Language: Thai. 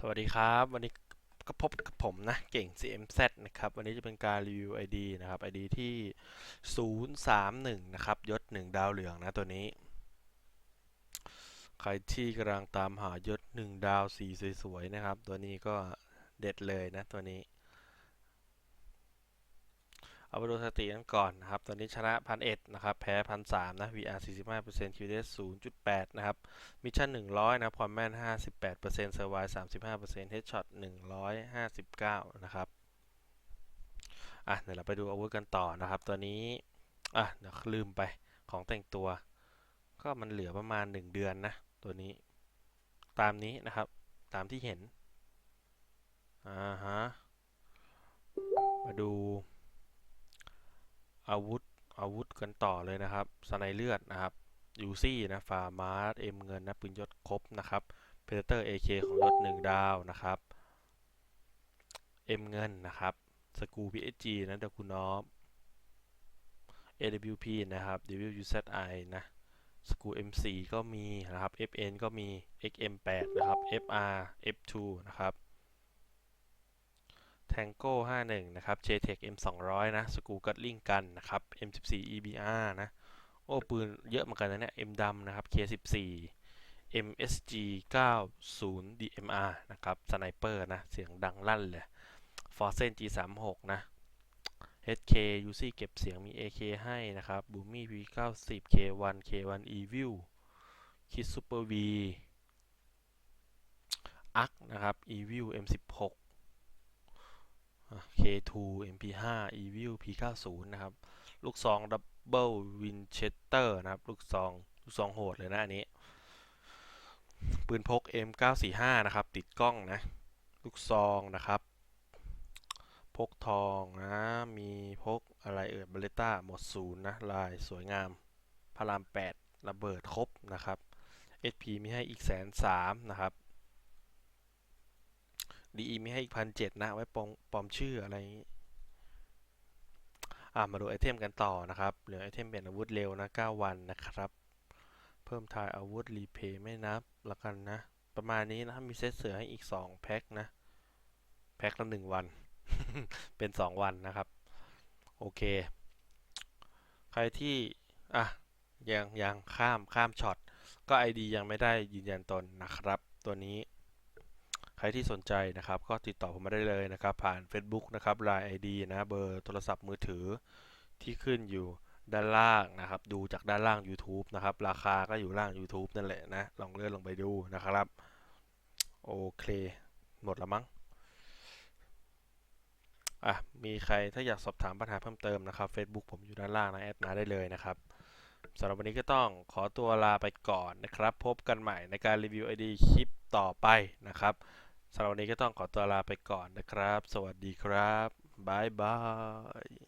สวัสดีครับ วันนี้ก็พบกับผมนะ เก่ง CMZ นะครับ วันนี้จะเป็นการรีวิว ID นะครับ ID ที่ 031 นะครับ ยศ 1 ดาวเหลืองนะตัวนี้ ใครที่กำลังตามหายศ 1 ดาวสีสวยๆ นะครับ ตัวนี้ก็เด็ดเลยนะตัวนี้ เอาไปดูสถิติกันก่อนนะครับ ตอนนี้ชนะพันเอ็ดนะครับ แพ้พันสามนะ VR 45% QDS 0.8 นะครับ มิชชั่น 100 นะความแม่น 58%เซอร์ไวส์35% Headshot 159 นะครับ อะ เดี๋ยวเราไปดูอาวุธกันต่อนะครับ ตัวนี้ อะ เดี๋ยวลืมไปของแต่งตัว ก็มันเหลือประมาณ 1 เดือนนะ ตัวนี้ ตามนี้นะครับ ตามที่เห็น อ่าฮะ มาดู อาวุธอาวุธกันต่อเลยนะครับสไนเลือดนะครับยูซี่นะฟาร์มาร์เอ็มเงินนะปืนยศครบนะครับเพเตอร์เอเคของยศหนึ่งดาวนะครับเอ็มเงินนะครับสกูพีเอจีนะเดคูนอฟ AWP นะครับ WUZI นะสกู MC ก็มีนะครับ FN ก็มี XM8 นะครับ FR F2 นะครับ Tango 51 นะครับ JTEC M200 นะ สกูกัตลิงกันนะครับ M14 EBR นะ โอ้ ปืนเยอะเหมือนกันนะเนี่ย M ดำนะครับ K14 MSG 90 DMR นะครับสไนเปอร์นะ เสียงดังลั่นเลย Forsen G36 นะ HK UC เก็บเสียงมี AK ให้นะครับ Boomy P90 K1 K1 Evil Kid Super V ARC นะครับ Evil M16 K2 MP5 Evil P90 นะครับ ลูกซอง Double Winchester นะครับ ลูกซองลูกซองโหดเลยนะอันนี้ ปืนพก M945 นะครับ ติดกล้องนะ ลูกซองนะครับ พกทองนะ มีพกอะไรเอ่ยบาเลต้าหมดศูนย์นะ ลายสวยงามพาราม 8 ระเบิดครบนะครับ SP มีให้อีกแสนสามนะครับ DE มีให้อีกพันเจ็ดนะไว้ปลอมปลอมชื่ออะไรอย่างนี้อ่ามาดูไอเทมกันต่อนะครับเหลือไอเทมเปลี่ยนอาวุธเร็วนะ 9 วันนะครับ เพิ่มทายอาวุธรีเพย์ไม่นับละกันนะ ประมาณนี้นะมีเซตเสือให้อีก 2 แพ็คนะ แพ็คละ1วัน เป็น 2 วันนะครับ โอเค ใครที่ อะ ยังยังข้ามข้ามช็อตก็ ID ยังไม่ได้ยืนยันตนนะครับ ตัวนี้ ใครที่สนใจนะครับ ก็ติดต่อผมมาได้เลยนะครับ ผ่าน Facebook นะครับ Line ID นะเบอร์โทรศัพท์มือถือที่ขึ้นอยู่ด้านล่างนะครับ ดูจากด้านล่าง YouTube นะครับ ราคาก็อยู่ล่าง YouTube นั่นแหละนะ ลองเลื่อนลงไปดูนะครับ โอเค หมดแล้วมั้งอะมีใครถ้าอยากสอบถามปัญหาเพิ่มเติมนะครับ Facebook ผมอยู่ด้านล่างนะแอดมาได้เลยนะครับสำหรับวันนี้ก็ต้องขอตัวลาไปก่อนนะครับ พบกันใหม่ในการรีวิว ID คลิปต่อไปนะครับ สำหรับวันนี้ก็ต้องขอตัวลาไปก่อนนะครับ สวัสดีครับ บายบาย